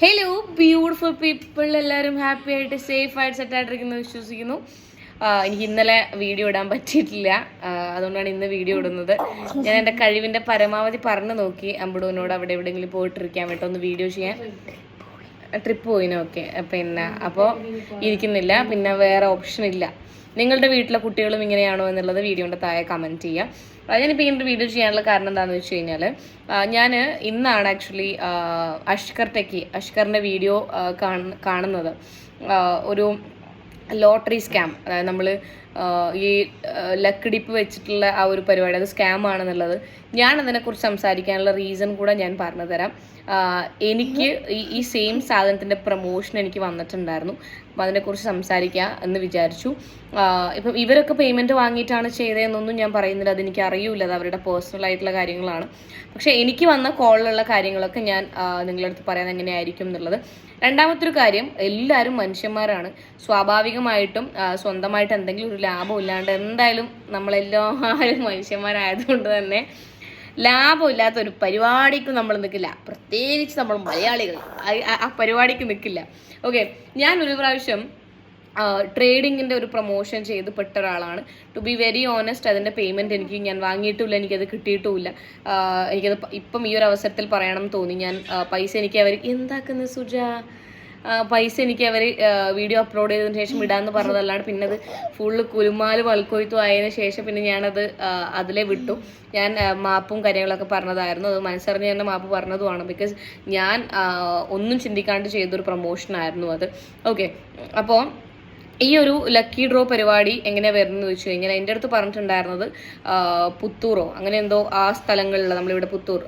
Hello beautiful people എല്ലാവരും happy ആയിട്ട് safe ആയിട്ട് സെറ്റ് ആയിട്ടിരിക്കുന്നു വിശ്വസിക്കുന്നു. എനിക്ക് ഇന്നലെ വീഡിയോ ഇടാൻ പറ്റിയിട്ടില്ല. അതുകൊണ്ടാണ് ഇന്ന് വീഡിയോ ഇടുന്നത്. ഞാൻ എന്റെ കഴിവിന്റെ പരമാവധി പറഞ്ഞു നോക്കി. അമ്പടൂനോട് അവിടെ എവിടെയെങ്കിലും പോയിട്ടിരിക്കാൻ വേണ്ടി ഒന്ന് വീഡിയോ ചെയ്യാൻ. ട്രിപ്പ് പോയിനോക്കെ പിന്നെ അപ്പോൾ ഇരിക്കുന്നില്ല. പിന്നെ വേറെ ഓപ്ഷൻ ഇല്ല. നിങ്ങളുടെ വീട്ടിലെ കുട്ടികളും ഇങ്ങനെയാണോ എന്നുള്ളത് വീഡിയോന്റെ താഴെ കമന്റ് ചെയ്യാം. ആ, ഞാനിപ്പോൾ ഇങ്ങനെ വീഡിയോ ചെയ്യാനുള്ള കാരണം എന്താണെന്ന് വെച്ച് കഴിഞ്ഞാൽ ഞാൻ ഇന്നാണ് ആക്ച്വലി അഷ്കർ ടെക്കി അഷ്കറിന്റെ വീഡിയോ കാണുന്നത്. ഒരു ലോട്ടറി സ്കാം അതായത് നമ്മൾ ഈ ലക്കിടിപ്പ് വെച്ചിട്ടുള്ള ആ ഒരു പരിപാടി അത് സ്കാം ആണെന്നുള്ളത്. ഞാൻ അതിനെക്കുറിച്ച് സംസാരിക്കാനുള്ള റീസൺ കൂടെ ഞാൻ പറഞ്ഞു തരാം. എനിക്ക് ഈ സെയിം സാധനത്തിന്റെ പ്രൊമോഷൻ എനിക്ക് വന്നിട്ടുണ്ടായിരുന്നു. അപ്പം അതിനെക്കുറിച്ച് സംസാരിക്കാം എന്ന് വിചാരിച്ചു. ഇപ്പം ഇവരൊക്കെ പേയ്മെന്റ് വാങ്ങിയിട്ടാണ് ചെയ്തതെന്നൊന്നും ഞാൻ പറയുന്നില്ല. അതെനിക്ക് അറിയില്ല അത് അവരുടെ പേഴ്സണൽ ആയിട്ടുള്ള കാര്യങ്ങളാണ്. പക്ഷേ എനിക്ക് വന്ന കോളിലുള്ള കാര്യങ്ങളൊക്കെ ഞാൻ നിങ്ങളുടെ അടുത്ത് പറയാൻ എങ്ങനെയായിരിക്കും എന്നുള്ളത്. രണ്ടാമത്തെ ഒരു കാര്യം എല്ലാവരും മനുഷ്യന്മാരാണ്. സ്വാഭാവികമായിട്ടും സ്വന്തമായിട്ട് എന്തെങ്കിലും ഒരു ലാഭം ഇല്ലാണ്ട് എന്തായാലും നമ്മളെല്ലാവരും മനുഷ്യന്മാരായതുകൊണ്ട് തന്നെ ലാഭമില്ലാത്ത ഒരു പരിപാടിക്കും നമ്മൾ നിൽക്കില്ല. പ്രത്യേകിച്ച് നമ്മൾ മലയാളികൾ. ആ- പരിപാടിക്ക് നിൽക്കില്ല. ഓക്കെ ഞാൻ ഒരു പ്രാവശ്യം ട്രേഡിങ്ങിന്റെ ഒരു പ്രൊമോഷൻ ചെയ്ത് പെട്ട ഒരാളാണ് ടു ബി വെരി ഓണസ്റ്റ് അതിന്റെ പേയ്മെന്റ് എനിക്ക് ഞാൻ വാങ്ങിയിട്ടുമില്ല. എനിക്കത് കിട്ടിയിട്ടുമില്ല. എനിക്കത് ഇപ്പം ഈ ഒരു അവസരത്തിൽ പറയണം തോന്നി. ഞാൻ പൈസ എനിക്ക് അവർ എന്താക്കുന്നത് സുജ? പൈസ എനിക്ക് അവർ വീഡിയോ അപ്ലോഡ് ചെയ്തതിന് ശേഷം ഇടാന്ന് പറഞ്ഞതല്ലാണ്ട് പിന്നെ അത് ഫുള്ള് കുലുമാൽ വൽക്കൊയ്ത്തും ആയതിനു ശേഷം പിന്നെ ഞാനത് അതിലെ വിട്ടു. ഞാൻ മാപ്പും കാര്യങ്ങളൊക്കെ പറഞ്ഞതായിരുന്നു. അത് മനസ്സറിഞ്ഞ് തന്നെ മാപ്പ് പറഞ്ഞതുമാണ്. ബിക്കോസ് ഞാൻ ഒന്നും ചിന്തിക്കാണ്ട് ചെയ്തൊരു പ്രൊമോഷനായിരുന്നു അത്. ഓക്കെ അപ്പോൾ ഈ ഒരു ലക്കി ഡ്രോ പരിപാടി എങ്ങനെ വരുന്നത് വെച്ച് കഴിഞ്ഞാൽ എന്റെ അടുത്ത് പറഞ്ഞിട്ടുണ്ടായിരുന്നത് പുത്തൂറോ അങ്ങനെ എന്തോ ആ സ്ഥലങ്ങളിലുള്ള നമ്മളിവിടെ പുത്തൂർ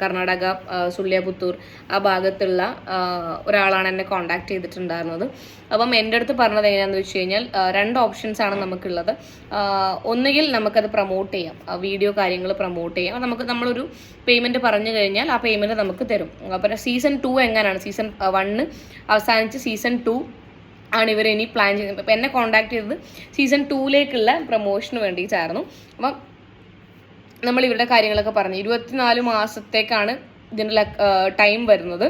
കർണാടക സുള്ളിയ പുത്തൂർ ആ ഭാഗത്തുള്ള ഒരാളാണ് എന്നെ കോണ്ടാക്ട് ചെയ്തിട്ടുണ്ടായിരുന്നത്. അപ്പം എന്റെ അടുത്ത് പറഞ്ഞത് എങ്ങനെയാണെന്ന് വെച്ച് കഴിഞ്ഞാൽ രണ്ട് ഓപ്ഷൻസ് ആണ് നമുക്കുള്ളത്. ഒന്നുകിൽ നമുക്കത് പ്രൊമോട്ട് ചെയ്യാം വീഡിയോ കാര്യങ്ങൾ പ്രൊമോട്ട് ചെയ്യാം. നമുക്ക് നമ്മളൊരു പേയ്മെന്റ് പറഞ്ഞു കഴിഞ്ഞാൽ ആ പേയ്മെന്റ് നമുക്ക് തരും. അപ്പം സീസൺ ടു എങ്ങനെയാണ് സീസൺ വണ്ണ് അവസാനിച്ച് സീസൺ ടു ആണ് ഇവർ ഇനി പ്ലാൻ ചെയ്യുന്നത്. അപ്പം എന്നെ കോണ്ടാക്ട് ചെയ്തത് സീസൺ ടൂയിലേക്കുള്ള പ്രൊമോഷന് വേണ്ടിയിട്ടായിരുന്നു അപ്പം നമ്മൾ ഇവരുടെ കാര്യങ്ങളൊക്കെ പറഞ്ഞു. ഇരുപത്തിനാല് മാസത്തേക്കാണ് ഇതിന്റെ ടൈം വരുന്നത്.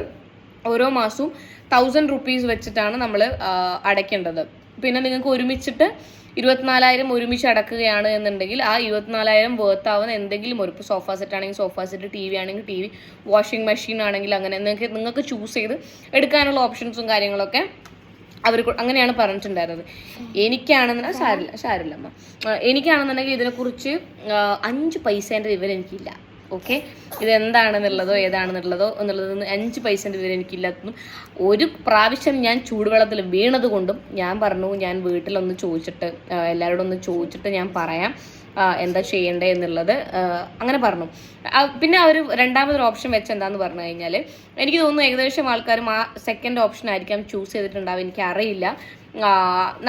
ഓരോ മാസവും തൗസൻഡ് റുപ്പീസ് വെച്ചിട്ടാണ് നമ്മൾ അടയ്ക്കേണ്ടത്. പിന്നെ നിങ്ങൾക്ക് ഒരുമിച്ചിട്ട് ഇരുപത്തിനാലായിരം ഒരുമിച്ച് അടക്കുകയാണ് എന്നുണ്ടെങ്കിൽ ആ ഇരുപത്തിനാലായിരം വേർത്ത് ആവുന്ന എന്തെങ്കിലും ഒരു ഇപ്പോൾ സോഫ സെറ്റ് ആണെങ്കിൽ സോഫ സെറ്റ് ടി വി ആണെങ്കിൽ ടി വി വാഷിംഗ് മെഷീൻ ആണെങ്കിൽ അങ്ങനെ നിങ്ങൾക്ക് നിങ്ങൾക്ക് ചൂസ് ചെയ്ത് എടുക്കാനുള്ള ഓപ്ഷൻസും കാര്യങ്ങളൊക്കെ അവർ അങ്ങനെയാണ് പറഞ്ഞിട്ടുണ്ടായിരുന്നത്. എനിക്കാണെന്നുണ്ടെങ്കിൽ സാരില്ല സാരില്ലമ്മ ആ, എനിക്കാണെന്നുണ്ടെങ്കിൽ ഇതിനെക്കുറിച്ച് അഞ്ച് പൈസേന്റെ വിവരം എനിക്കില്ല. ഓക്കെ? ഇതെന്താണെന്നുള്ളതോ ഏതാണെന്നുള്ളതോ എന്നുള്ളതൊന്നും അഞ്ച് പൈസേന്റെ വിവരം എനിക്കില്ലാത്തതും ഒരു പ്രാവശ്യം ഞാൻ ചൂടുവെള്ളത്തിൽ വീണത് കൊണ്ടും ഞാൻ പറഞ്ഞു ഞാൻ വീട്ടിലൊന്ന് ചോദിച്ചിട്ട് എല്ലാവരോടും ഒന്ന് ചോദിച്ചിട്ട് ഞാൻ പറയാം. എന്താ ചെയ്യേണ്ടത് എന്നുള്ളത് അങ്ങനെ പറഞ്ഞു. പിന്നെ അവർ രണ്ടാമതൊരു ഓപ്ഷൻ വെച്ച് എന്താന്ന് പറഞ്ഞു കഴിഞ്ഞാൽ എനിക്ക് തോന്നുന്നു ഏകദേശം ആൾക്കാരും ആ സെക്കൻഡ് ഓപ്ഷൻ ആയിരിക്കാം ചൂസ് ചെയ്തിട്ടുണ്ടാവും എനിക്ക് അറിയില്ല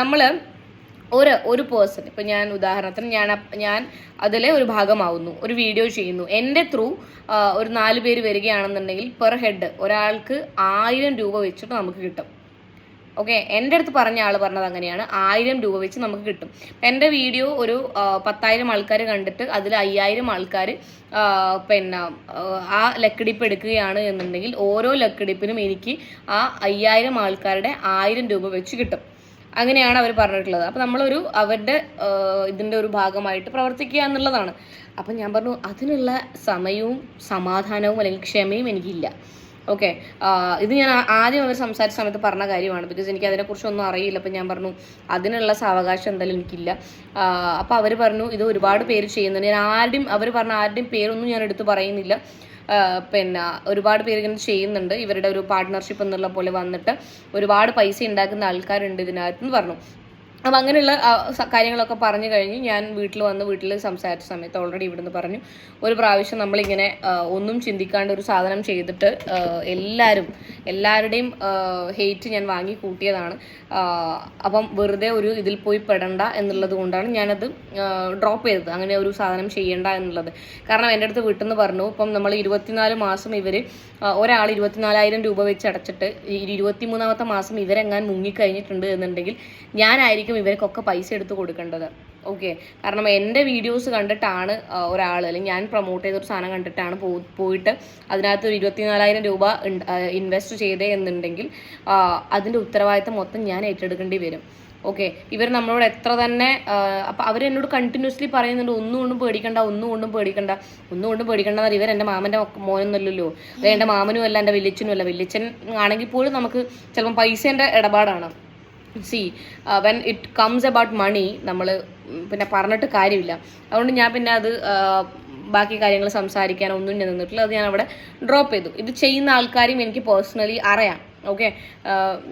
നമ്മൾ ഒരു ഒരു പേഴ്സൺ ഇപ്പം ഞാൻ ഉദാഹരണത്തിന് ഞാൻ ഞാൻ അതിലെ ഒരു ഭാഗമാവുന്നു ഒരു വീഡിയോ ചെയ്യുന്നു. എന്റെ ത്രൂ ഒരു നാല് പേര് വരികയാണെന്നുണ്ടെങ്കിൽ പെർ ഹെഡ് ഒരാൾക്ക് ആയിരം രൂപ വെച്ചിട്ട് നമുക്ക് കിട്ടും. ഓക്കെ എന്റെ അടുത്ത് പറഞ്ഞ ആൾ പറഞ്ഞത് അങ്ങനെയാണ്. ആയിരം രൂപ വെച്ച് നമുക്ക് കിട്ടും. എന്റെ വീഡിയോ ഒരു പത്തായിരം ആൾക്കാർ കണ്ടിട്ട് അതിൽ അയ്യായിരം ആൾക്കാർ പിന്നെ ആ, ലക്കിടിപ്പ് എടുക്കുകയാണ് എന്നുണ്ടെങ്കിൽ ഓരോ ലക്കിടിപ്പിനും എനിക്ക് ആ അയ്യായിരം ആൾക്കാരുടെ ആയിരം രൂപ വെച്ച് കിട്ടും. അങ്ങനെയാണ് അവർ പറഞ്ഞിട്ടുള്ളത്. അപ്പം നമ്മളൊരു അവരുടെ ഇതിന്റെ ഒരു ഭാഗമായിട്ട് പ്രവർത്തിക്കുക എന്നുള്ളതാണ്. അപ്പം ഞാൻ പറഞ്ഞു അതിനുള്ള സമയവും സമാധാനവും അല്ലെങ്കിൽ ക്ഷമയും എനിക്കില്ല. ഓക്കെ ഇത് ഞാൻ ആദ്യം അവർ സംസാരിച്ച സമയത്ത് പറഞ്ഞ കാര്യമാണ്. ബിക്കോസ് എനിക്ക് അതിനെക്കുറിച്ചൊന്നും അറിയില്ല. അപ്പം ഞാൻ പറഞ്ഞു അതിനുള്ള സാവകാശം എന്തായാലും എനിക്കില്ല. അപ്പോൾ അവർ പറഞ്ഞു ഇത് ഒരുപാട് പേര് ചെയ്യുന്നുണ്ട്. ഞാൻ ആരുടെയും അവർ പറഞ്ഞ ആരുടെയും പേരൊന്നും ഞാൻ എടുത്ത് പറയുന്നില്ല. പിന്നെ ഒരുപാട് പേര് ഇങ്ങനെ ചെയ്യുന്നുണ്ട്. ഇവരുടെ ഒരു പാർട്ട്ണർഷിപ്പ് എന്നുള്ള പോലെ വന്നിട്ട് ഒരുപാട് പൈസ ഉണ്ടാക്കുന്ന ആൾക്കാരുണ്ട് ഇതിനകത്ത് എന്ന് പറഞ്ഞു. അപ്പം അങ്ങനെയുള്ള കാര്യങ്ങളൊക്കെ പറഞ്ഞു കഴിഞ്ഞ്. ഞാൻ വീട്ടിൽ വന്ന് വീട്ടിൽ സംസാരിച്ച സമയത്ത് ഓൾറെഡി ഇവിടുന്ന് പറഞ്ഞു ഒരു പ്രാവശ്യം നമ്മളിങ്ങനെ ഒന്നും ചിന്തിക്കാണ്ട് ഒരു സാധനം ചെയ്തിട്ട് എല്ലാവരും എല്ലാവരുടെയും ഹെയ്റ്റ് ഞാൻ വാങ്ങി കൂട്ടിയതാണ്. അപ്പം വെറുതെ ഒരു ഇതിൽ പോയി പെടണ്ട എന്നുള്ളത് കൊണ്ടാണ് ഞാനത് ഡ്രോപ്പ് ചെയ്തത്. അങ്ങനെ ഒരു സാധനം ചെയ്യണ്ട എന്നുള്ളത്. കാരണം എന്റെ അടുത്ത് വീട്ടിൽ നിന്ന് പറഞ്ഞു ഇപ്പം നമ്മൾ ഇരുപത്തിനാല് മാസം ഇവർ ഒരാൾ ഇരുപത്തിനാലായിരം രൂപ വെച്ച് അടച്ചിട്ട് ഇരുപത്തി ഇരുപത്തിമൂന്നാമത്തെ മാസം ഇവരെങ്ങാൻ മുങ്ങിക്കഴിഞ്ഞിട്ടുണ്ട് എന്നുണ്ടെങ്കിൽ ഞാനായിരിക്കും ഇവർക്കൊക്കെ പൈസ എടുത്ത് കൊടുക്കേണ്ടത്. ഓക്കെ കാരണം എന്റെ വീഡിയോസ് കണ്ടിട്ടാണ് ഒരാൾ അല്ലെങ്കിൽ ഞാൻ പ്രൊമോട്ട് ചെയ്തൊരു സാധനം കണ്ടിട്ടാണ് പോയിട്ട് അതിനകത്ത് ഒരു ഇരുപത്തിനാലായിരം രൂപ ഇൻവെസ്റ്റ് ചെയ്തേ എന്നുണ്ടെങ്കിൽ അതിന്റെ ഉത്തരവാദിത്തം മൊത്തം ഞാൻ ഏറ്റെടുക്കേണ്ടി വരും. ഓക്കെ ഇവർ നമ്മളോട് എത്ര തന്നെ അപ്പം അവർ എന്നോട് കണ്ടിന്യൂസ്ലി പറയുന്നുണ്ട് ഒന്നും കൊണ്ടും പേടിക്കണ്ട ഒന്നും കൊണ്ടും പേടിക്കണ്ട ഒന്നും കൊണ്ടും പേടിക്കണ്ട എന്നാൽ ഇവർ എന്റെ മാമന്റെ മോനൊന്നുമല്ലല്ലോ. അത് എന്റെ മാമനും അല്ല എന്റെ വലിയച്ഛനും അല്ല. വലിയച്ഛൻ ആണെങ്കിൽ പോലും നമുക്ക് ചിലപ്പം പൈസേന്റെ ഇടപാടാണ്. See when it comes about money നമ്മൾ പിന്നെ പറഞ്ഞിട്ട് കാര്യമില്ല. അതുകൊണ്ട് ഞാൻ പിന്നെ അത് ആ, ബാക്കി കാര്യങ്ങൾ സംസാരിക്കാൻ ഒന്നും ഞാൻ നിന്നിട്ടില്ല അത് ഞാൻ അവിടെ ഡ്രോപ്പ് ചെയ്തു. ഇത് ചെയ്യുന്ന ആൾക്കാരും എനിക്ക് പേഴ്സണലി അറിയാം. ഓക്കെ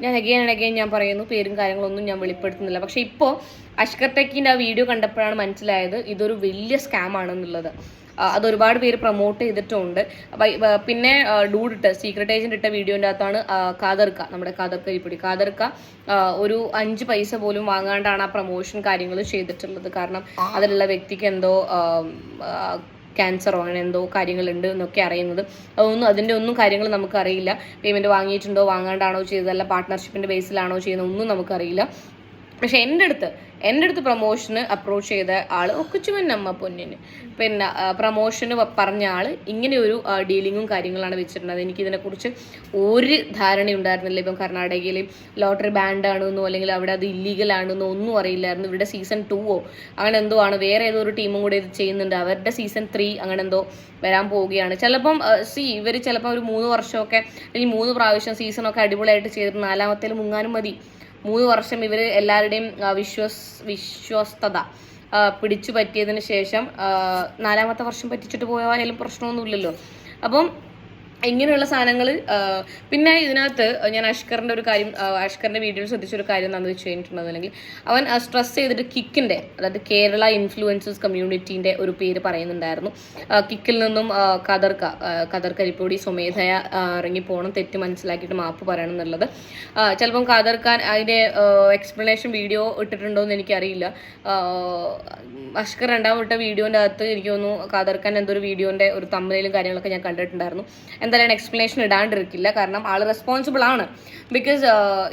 ഞാൻ അഗെയിൻ ആൻഡ് അഗെയിൻ ഞാൻ പറയുന്നു. പേരും കാര്യങ്ങളൊന്നും ഞാൻ വെളിപ്പെടുത്തുന്നില്ല. പക്ഷേ ഇപ്പോൾ അഷ്കർ ടെക്കിന്റെ ആ വീഡിയോ കണ്ടപ്പോഴാണ് മനസ്സിലായത് ഇതൊരു വലിയ സ്കാം ആണെന്നുള്ളത്. അത് ഒരുപാട് പേര് പ്രൊമോട്ട് ചെയ്തിട്ടുണ്ട്. പിന്നെ ഡൂഡിട്ട് സീക്രട്ട് ഏജന്റ് ഇട്ട വീഡിയോന്റെ അകത്താണ് കാതർക്ക നമ്മുടെ കാതർക്ക ഇരിപ്പൊടി. കാതർക്ക ഒരു അഞ്ച് പൈസ പോലും വാങ്ങാണ്ടാണ് ആ പ്രൊമോഷൻ കാര്യങ്ങൾ ചെയ്തിട്ടുള്ളത്. കാരണം അതിലുള്ള വ്യക്തിക്ക് എന്തോ ക്യാൻസറോ അങ്ങനെ എന്തോ കാര്യങ്ങളുണ്ട് എന്നൊക്കെ അറിയുന്നത്. അതൊന്നും അതിന്റെ ഒന്നും കാര്യങ്ങൾ നമുക്കറിയില്ല. പേയ്മെന്റ് വാങ്ങിയിട്ടുണ്ടോ വാങ്ങാണ്ടാണോ ചെയ്തതല്ല പാർട്ട്ണർഷിപ്പിന്റെ ബേസിലാണോ ചെയ്യുന്നത് ഒന്നും നമുക്കറിയില്ല. പക്ഷെ എന്റെ അടുത്ത് എന്റെ അടുത്ത് പ്രൊമോഷന് അപ്രോച്ച് ചെയ്ത ആൾ ഒക്കുച്ചുവൻ നമ്മ പൊന്നിന്. പിന്നെ പ്രൊമോഷന് പറഞ്ഞ ആൾ ഇങ്ങനെ ഒരു ഡീലിങ്ങും കാര്യങ്ങളാണ് വെച്ചിട്ടുള്ളത് എനിക്ക് ഇതിനെക്കുറിച്ച് ഒരു ധാരണ ഉണ്ടായിരുന്നില്ല ഇപ്പം കർണാടകയിൽ ലോട്ടറി ബാൻഡ് ആണെന്നോ അല്ലെങ്കിൽ അവിടെ അത് ഇല്ലീഗൽ ആണെന്നോ ഒന്നും അറിയില്ലായിരുന്നു. ഇവിടെ സീസൺ ടൂവോ അങ്ങനെ എന്തോ ആണ്. വേറെ ഏതോ ഒരു ടീമും കൂടെ ഇത് ചെയ്യുന്നുണ്ട്. അവരുടെ സീസൺ ത്രീ അങ്ങനെ എന്തോ വരാൻ പോവുകയാണ്. ചിലപ്പം സി ഇവർ ചിലപ്പോൾ ഒരു മൂന്ന് വർഷമൊക്കെ അല്ലെങ്കിൽ മൂന്ന് പ്രാവശ്യം സീസണൊക്കെ അടിപൊളിയായിട്ട് ചെയ്തിട്ട് നാലാമത്തേൽ മുങ്ങാനും മതി. മൂന്ന് വർഷം ഇവർ എല്ലാവരുടെയും വിശ്വസ് വിശ്വസ്തത പിടിച്ചു പറ്റിയതിന് ശേഷം നാലാമത്തെ വർഷം പറ്റിച്ചിട്ട് പോയാലും പ്രശ്നമൊന്നുമില്ലല്ലോ. അപ്പം ഇങ്ങനെയുള്ള സാധനങ്ങൾ പിന്നെ ഇതിനകത്ത് ഞാൻ അഷ്കറിന്റെ ഒരു കാര്യം അഷ്കറിന്റെ വീഡിയോയിൽ ശ്രദ്ധിച്ചൊരു കാര്യം എന്താണെന്ന് വെച്ച് കഴിഞ്ഞിട്ടുണ്ടെന്നുണ്ടെങ്കിൽ അവൻ സ്ട്രെസ് ചെയ്തിട്ട് കിക്കിന്റെ അതായത് കേരള ഇൻഫ്ലുവൻസസ് കമ്മ്യൂണിറ്റീന്റെ ഒരു പേര് പറയുന്നുണ്ടായിരുന്നു. കിക്കിൽ നിന്നും കതർക്ക കതർക്കരിപ്പൊടി സ്വമേധയ ഇറങ്ങി ഇറങ്ങിപ്പോണം തെറ്റ് മനസ്സിലാക്കിയിട്ട് മാപ്പ് പറയണം എന്നുള്ളത്. ചിലപ്പം കതർക്കാൻ അതിന്റെ എക്സ്പ്ലനേഷൻ വീഡിയോ ഇട്ടിട്ടുണ്ടോ എന്ന് എനിക്കറിയില്ല. അഷ്കർ രണ്ടാമത്തെ വീഡിയോന്റെ അകത്ത് എനിക്ക് തോന്നുന്നു കതർക്കാൻ എന്തൊരു വീഡിയോന്റെ ഒരു തമ്മിലും കാര്യങ്ങളൊക്കെ ഞാൻ കണ്ടിട്ടുണ്ടായിരുന്നു. എന്തായാലും എക്സ്പ്ലനേഷൻ ഇടാണ്ടിരിക്കില്ല. കാരണം ആൾ റെസ്പോൺസിബിൾ ആണ്. ബിക്കോസ്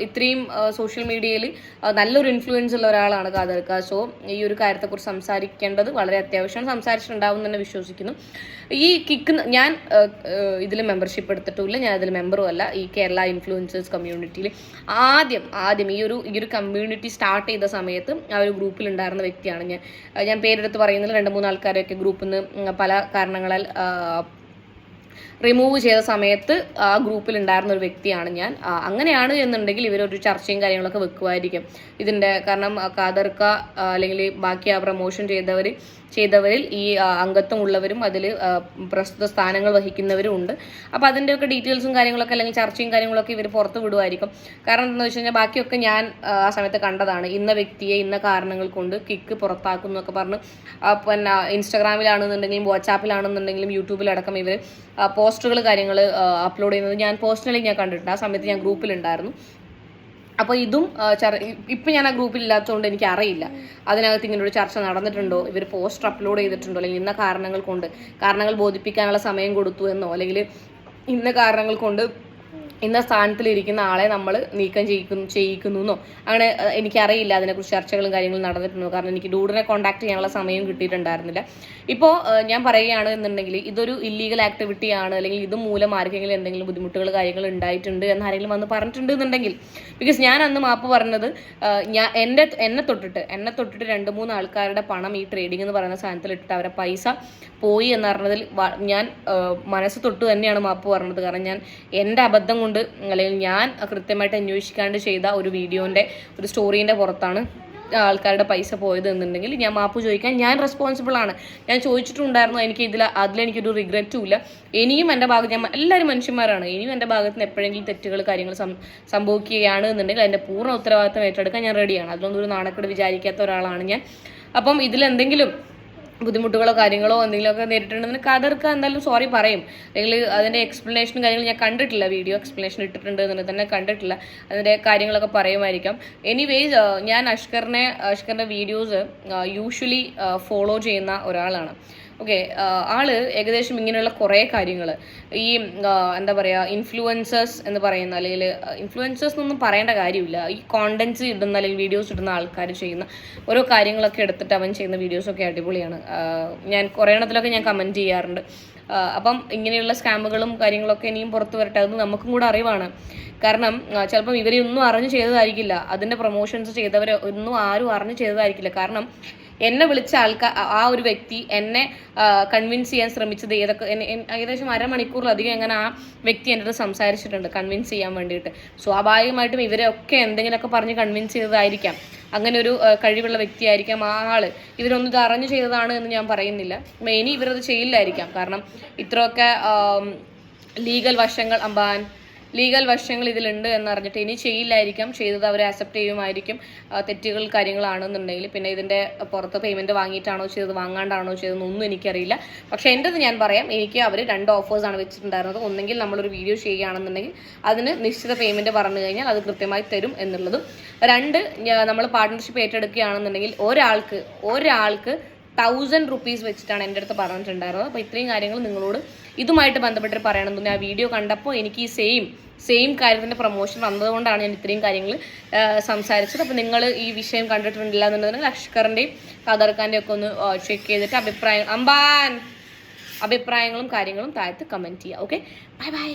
ഇത്രയും സോഷ്യൽ മീഡിയയിൽ നല്ലൊരു ഇൻഫ്ലുവൻസ് ഉള്ള ഒരാളാണ് കാതർക്ക സോ ഈ ഒരു കാര്യത്തെക്കുറിച്ച് സംസാരിക്കേണ്ടത് വളരെ അത്യാവശ്യമാണ്. സംസാരിച്ചിട്ടുണ്ടാവും തന്നെ വിശ്വസിക്കുന്നു. ഈ കിക്ക് ഞാൻ ഇതിൽ മെമ്പർഷിപ്പ് എടുത്തിട്ടില്ല ഞാൻ ഇതിൽ മെമ്പറും അല്ല. ഈ കേരള ഇൻഫ്ലുവൻസേഴ്സ് കമ്മ്യൂണിറ്റിയിൽ ആദ്യം ആദ്യം ഈ ഒരു ഈ ഒരു കമ്മ്യൂണിറ്റി സ്റ്റാർട്ട് ചെയ്ത സമയത്ത് ആ ഒരു ഗ്രൂപ്പിൽ ഉണ്ടായിരുന്ന വ്യക്തിയാണ് ഞാൻ. ഞാൻ പേരെടുത്ത് പറയുന്നില്ല. രണ്ട് മൂന്ന് ആൾക്കാരെയൊക്കെ ഗ്രൂപ്പിൽ നിന്ന് പല കാരണങ്ങളാൽ റിമൂവ് ചെയ്ത സമയത്ത് ആ ഗ്രൂപ്പിൽ ഉണ്ടായിരുന്ന ഒരു വ്യക്തിയാണ് ഞാൻ. അങ്ങനെയാണ് എന്നുണ്ടെങ്കിൽ ഇവരൊരു ചർച്ചയും കാര്യങ്ങളൊക്കെ വെക്കുമായിരിക്കും. ഇതിന്റെ കാരണം കാതർക്ക അല്ലെങ്കിൽ ബാക്കി ആ പ്രൊമോഷൻ ചെയ്തവർ ചെയ്തവരിൽ ഈ അംഗത്വം ഉള്ളവരും അതിൽ പ്രസ്തുത സ്ഥാനങ്ങൾ വഹിക്കുന്നവരും ഉണ്ട്. അപ്പോൾ അതിന്റെയൊക്കെ ഡീറ്റെയിൽസും കാര്യങ്ങളൊക്കെ അല്ലെങ്കിൽ ചർച്ചയും കാര്യങ്ങളൊക്കെ ഇവർ പുറത്ത് വിടുമായിരിക്കും കാരണം എന്താണെന്ന് വെച്ച് കഴിഞ്ഞാൽ ബാക്കിയൊക്കെ ഞാൻ ആ, ആ സമയത്ത് കണ്ടതാണ്. ഇന്ന വ്യക്തിയെ ഇന്ന കാരണങ്ങൾ കൊണ്ട് കിക്ക് പുറത്താക്കും എന്നൊക്കെ പറഞ്ഞ് പിന്നെ ഇൻസ്റ്റാഗ്രാമിലാണെന്നുണ്ടെങ്കിലും വാട്സാപ്പിലാണെന്നുണ്ടെങ്കിലും യൂട്യൂബിലടക്കം ഇവർ പോസ്റ്ററുകൾ കാര്യങ്ങൾ അപ്ലോഡ് ചെയ്യുന്നത് ഞാൻ പേഴ്സണലി ഞാൻ കണ്ടിട്ടുണ്ട്. ആ സമയത്ത് ഞാൻ ഗ്രൂപ്പിലുണ്ടായിരുന്നു അപ്പോൾ ഇതും ഇപ്പൊ ഞാൻ ആ ഗ്രൂപ്പിൽ ഇല്ലാത്തതുകൊണ്ട് എനിക്ക് അറിയില്ല അതിനകത്ത് ഇങ്ങനെ ഒരു ചർച്ച നടന്നിട്ടുണ്ടോ? ഇവർ പോസ്റ്റർ അപ്ലോഡ് ചെയ്തിട്ടുണ്ടോ? അല്ലെങ്കിൽ ഇന്ന കാരണങ്ങൾ കൊണ്ട് കാരണങ്ങൾ ബോധിപ്പിക്കാനുള്ള സമയം കൊടുത്തു എന്നോ? അല്ലെങ്കിൽ ഇന്ന കാരണങ്ങൾ കൊണ്ട് ഇന്ന സ്ഥാനത്തിലിരിക്കുന്ന ആളെ നമ്മൾ നീക്കം ചെയ്യിക്കുന്നു ചെയ്യിക്കുന്നു എന്നോ അങ്ങനെ എനിക്കറിയില്ല അതിനെക്കുറിച്ച് ചർച്ചകളും കാര്യങ്ങളും നടന്നിട്ടുണ്ടോ? കാരണം എനിക്ക് ഡൂഡിനെ കോൺടാക്ട് ചെയ്യാനുള്ള സമയം കിട്ടിയിട്ടുണ്ടായിരുന്നില്ല. ഇപ്പോൾ ഞാൻ പറയുകയാണ് എന്നുണ്ടെങ്കിൽ ഇതൊരു ഇല്ലീഗൽ ആക്ടിവിറ്റി ആണ് അല്ലെങ്കിൽ ഇത് മൂലം ആർക്കെങ്കിലും എന്തെങ്കിലും ബുദ്ധിമുട്ടുകൾ കാര്യങ്ങൾ ഉണ്ടായിട്ടുണ്ട് എന്ന് ആരെങ്കിലും വന്ന് പറഞ്ഞിട്ടുണ്ട് എന്നുണ്ടെങ്കിൽ ബിക്കോസ് ഞാൻ അന്ന് മാപ്പ് പറഞ്ഞത് ഞാൻ എന്റെ എന്നെ തൊട്ടിട്ട് എന്നെ തൊട്ടിട്ട് രണ്ട് മൂന്ന് ആൾക്കാരുടെ പണം ഈ ട്രേഡിംഗ് എന്ന് പറയുന്ന സാധനത്തിൽ ഇട്ടിട്ട് അവരെ പൈസ പോയി എന്ന് പറഞ്ഞതിൽ ഞാൻ മനസ്സ് തൊട്ട് തന്നെയാണ് മാപ്പ് പറഞ്ഞത്. കാരണം ഞാൻ എന്റെ അബദ്ധം കൊണ്ട് അല്ലെങ്കിൽ ഞാൻ കൃത്യമായിട്ട് അന്വേഷിക്കാണ്ട് ചെയ്ത ഒരു വീഡിയോന്റെ ഒരു സ്റ്റോറീന്റെ പുറത്താണ് ആൾക്കാരുടെ പൈസ പോയത് എന്നുണ്ടെങ്കിൽ ഞാൻ മാപ്പ് ചോദിക്കാൻ ഞാൻ റെസ്പോൺസിബിൾ ആണ്. ഞാൻ ചോദിച്ചിട്ടുണ്ടായിരുന്നു എനിക്ക് ഇതിൽ അതിലെനിക്കൊരു റിഗ്രറ്റും ഇല്ല. ഇനിയും എന്റെ ഭാഗത്ത് ഞാൻ എല്ലാവരും മനുഷ്യന്മാരാണ്. ഇനിയും എന്റെ ഭാഗത്ത് നിന്ന് എപ്പോഴെങ്കിലും തെറ്റുകൾ കാര്യങ്ങൾ സംഭവിക്കുകയാണ് എന്നുണ്ടെങ്കിൽ അതിന്റെ പൂർണ ഉത്തരവാദിത്തം ഏറ്റെടുക്കാൻ ഞാൻ റെഡിയാണ് അതിലൊന്നും ഒരു നാണക്കേട് വിചാരിക്കാത്ത ഒരാളാണ് ഞാൻ. അപ്പം ഇതിലെന്തെങ്കിലും ബുദ്ധിമുട്ടുകളോ കാര്യങ്ങളോ എന്തെങ്കിലുമൊക്കെ നേരിട്ടുണ്ടെന്ന് കഥർക്ക് എന്തായാലും സോറി പറയും. അല്ലെങ്കിൽ അതിന്റെ എക്സ്പ്ലനേഷനും കാര്യങ്ങളും ഞാൻ കണ്ടിട്ടില്ല. വീഡിയോ എക്സ്പ്ലനേഷൻ ഇട്ടിട്ടുണ്ട് എന്നുള്ളത് തന്നെ കണ്ടിട്ടില്ല. അതിന്റെ കാര്യങ്ങളൊക്കെ പറയുമായിരിക്കാം. എനിവേസ് ഞാൻ അഷ്കറിനെ അഷ്കറിന്റെ വീഡിയോസ് യൂഷ്വലി ഫോളോ ചെയ്യുന്ന ഒരാളാണ്. ഓക്കെ ആൾ ഏകദേശം ഇങ്ങനെയുള്ള കുറേ കാര്യങ്ങൾ ഈ എന്താ പറയുക ഇൻഫ്ലുവൻസേഴ്സ് എന്ന് പറയുന്ന അല്ലെങ്കിൽ ഇൻഫ്ലുവൻസേഴ്സ് എന്നൊന്നും പറയേണ്ട കാര്യമില്ല. ഈ കോണ്ടന്റ്സ് ഇടുന്ന അല്ലെങ്കിൽ വീഡിയോസ് ഇടുന്ന ആൾക്കാർ ചെയ്യുന്ന ഓരോ കാര്യങ്ങളൊക്കെ എടുത്തിട്ട് അവൻ ചെയ്യുന്ന വീഡിയോസൊക്കെ അടിപൊളിയാണ്. ഞാൻ കുറേ എണ്ണത്തിലൊക്കെ ഞാൻ കമന്റ് ചെയ്യാറുണ്ട്. അപ്പം ഇങ്ങനെയുള്ള സ്കാമുകളും കാര്യങ്ങളൊക്കെ ഇനിയും പുറത്ത് വരട്ടെ. അത് നമുക്കും കൂടെ അറിവാണ്. കാരണം ചിലപ്പം ഇവരെ ഒന്നും അറിഞ്ഞ് ചെയ്തതായിരിക്കില്ല. അതിന്റെ പ്രൊമോഷൻസ് ചെയ്തവരെ ഒന്നും ആരും അറിഞ്ഞ് ചെയ്തതായിരിക്കില്ല. കാരണം എന്നെ വിളിച്ച ആൾക്കാർ ആ ഒരു വ്യക്തി എന്നെ കൺവിൻസ് ചെയ്യാൻ ശ്രമിച്ചത് ഏതൊക്കെ ഏകദേശം അരമണിക്കൂറിലധികം എങ്ങനെ ആ വ്യക്തി എന്റെ അടുത്ത് സംസാരിച്ചിട്ടുണ്ട് കൺവിൻസ് ചെയ്യാൻ വേണ്ടിയിട്ട്. സ്വാഭാവികമായിട്ടും ഇവരെ ഒക്കെ എന്തെങ്കിലുമൊക്കെ പറഞ്ഞ് കൺവിൻസ് ചെയ്തതായിരിക്കാം. അങ്ങനെ ഒരു കഴിവുള്ള വ്യക്തിയായിരിക്കാം ആ ആൾ. ഇവരൊന്നും ഇത് അറിഞ്ഞു ചെയ്തതാണ് എന്ന് ഞാൻ പറയുന്നില്ല. ഇനി ഇവരത് ചെയ്യില്ലായിരിക്കാം. കാരണം ഇത്രയൊക്കെ ലീഗൽ വശങ്ങൾ അമ്പാൻ ലീഗൽ വശങ്ങൾ ഇതിലുണ്ട് എന്നറിഞ്ഞിട്ട് ഇനി ചെയ്യില്ലായിരിക്കാം. ചെയ്തത് അവർ ആക്സെപ്റ്റ് ചെയ്യുമായിരിക്കും. തെറ്റുകൾ കാര്യങ്ങളാണെന്നുണ്ടെങ്കിൽ. പിന്നെ ഇതിന്റെ പുറത്ത് പേയ്മെന്റ് വാങ്ങിയിട്ടാണോ ചെയ്തത് വാങ്ങാണ്ടാണോ ചെയ്തതെന്നൊന്നും എനിക്കറിയില്ല. പക്ഷേ എന്റെത് ഞാൻ പറയാം. എനിക്ക് അവർ രണ്ട് ഓഫേഴ്സാണ് വെച്ചിട്ടുണ്ടായിരുന്നത്. ഒന്നെങ്കിൽ നമ്മളൊരു വീഡിയോ ചെയ്യുകയാണെന്നുണ്ടെങ്കിൽ അതിന് നിശ്ചിത പേയ്മെന്റ് പറഞ്ഞു കഴിഞ്ഞാൽ അത് കൃത്യമായി തരും എന്നുള്ളതും. രണ്ട് നമ്മൾ പാർട്ട്ണർഷിപ്പ് ഏറ്റെടുക്കുകയാണെന്നുണ്ടെങ്കിൽ ഒരാൾക്ക് ഒരാൾക്ക് തൗസൻഡ് റുപ്പീസ് വെച്ചിട്ടാണ് എന്റെ അടുത്ത് പറഞ്ഞിട്ടുണ്ടായിരുന്നത്. അപ്പോൾ ഇത്രയും കാര്യങ്ങൾ നിങ്ങളോട് ഇതുമായിട്ട് ബന്ധപ്പെട്ട് പറയണം. തോന്നി ആ വീഡിയോ കണ്ടപ്പോൾ എനിക്ക് ഈ സെയിം സെയിം കാര്യത്തിന്റെ പ്രൊമോഷൻ വന്നതുകൊണ്ടാണ് ഞാൻ ഇത്രയും കാര്യങ്ങൾ സംസാരിച്ചത്. അപ്പോൾ നിങ്ങൾ ഈ വിഷയം കണ്ടിട്ടുണ്ടില്ല എന്നുണ്ടെങ്കിൽ അഷ്കറിന്റെയും കദർഖാന്റെയും ഒക്കെ ഒന്ന് ചെക്ക് ചെയ്തിട്ട് അഭിപ്രായം അമ്പാൻ! അഭിപ്രായങ്ങളും കാര്യങ്ങളും താഴത്ത് കമന്റ് ചെയ്യുക. Okay bye bye